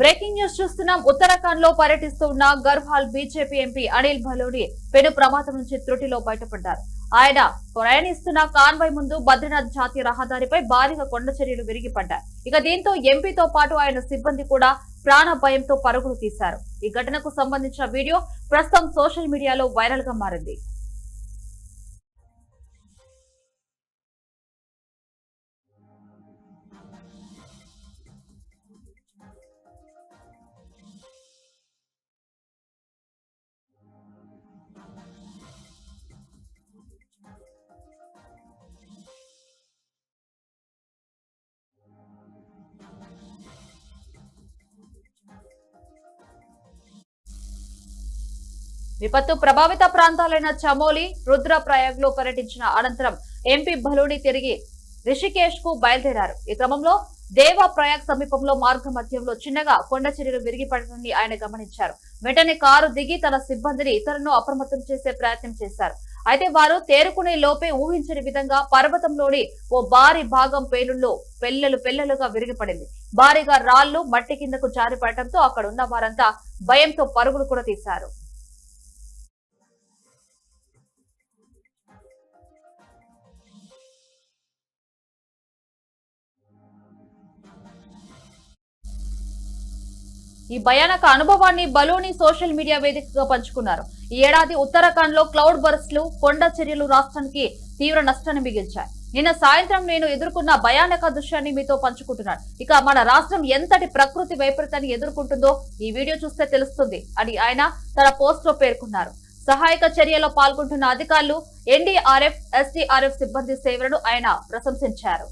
Breaking news చూస్తున్నాం. ఉత్తరాఖండ్లో పర్యటిస్తున్న గర్వాల్ బీజేపీ ఎంపీ అనిల్ భలోని పెను ప్రమాదం నుంచి త్రుటిలో బయటపడ్డారు. ఆయన ప్రయాణిస్తున్న కాన్వాయ్ ముందు బద్రీనాథ్ జాతీయ రహదారిపై భారీగా కొండ చర్యలు విరిగిపడ్డాయి. ఇక దీంతో ఎంపీతో పాటు ఆయన సిబ్బంది కూడా ప్రాణ భయంతో పరుగులు తీశారు. ఈ ఘటనకు సంబంధించిన వీడియో ప్రస్తుతం సోషల్ మీడియాలో వైరల్గా మారింది. విపత్తు ప్రభావిత ప్రాంతాలైన చమోలి రుద్రప్రయాగ్లో పర్యటించిన అనంతరం ఎంపీ భలూని తిరిగి రిషికేష్కు బయలుదేరారు. ఈ క్రమంలో దేవా ప్రయాగ్ సమీపంలో మార్గ మధ్యంలో చిన్నగా కొండ చర్యలు విరిగిపడటాన్ని ఆయన గమనించారు. వెంటనే కారు దిగి తన సిబ్బందిని ఇతరులను అప్రమత్తం చేసే ప్రయత్నం చేశారు. అయితే వారు తేరుకునే లోపే ఊహించని విధంగా పర్వతంలోని ఓ భారీ భాగం పేలుల్లో పెల్లలు పెల్లలుగా విరిగిపడింది భారీగా రాళ్ళు మట్టి కిందకు జారిపడటంతో అక్కడ ఉన్న వారంతా భయంతో పరుగులు కూడా తీశారు. ఈ భయానక అనుభవాన్ని బలోని సోషల్ మీడియా వేదికగా పంచుకున్నారు. ఈ ఏడాది ఉత్తరాఖండ్లో క్లౌడ్ బర్స్ట్లు కొండ చర్యలు రాష్ట్రానికి తీవ్ర నష్టాన్ని మిగిల్చాయి. నిన్న సాయంత్రం నేను ఎదుర్కొన్న భయానక దృశ్యాన్ని మీతో పంచుకుంటున్నాను. ఇక మన రాష్ట్రం ఎంతటి ప్రకృతి వైపరీతాన్ని ఎదుర్కొంటుందో ఈ వీడియో చూస్తే తెలుస్తుంది అని ఆయన తన పోస్ట్లో పేర్కొన్నారు. సహాయక చర్యలో పాల్గొంటున్న అధికారులు ఎన్డీఆర్ఎఫ్ ఎస్డీఆర్ఎఫ్ సిబ్బంది సేవలను ఆయన ప్రశంసించారు.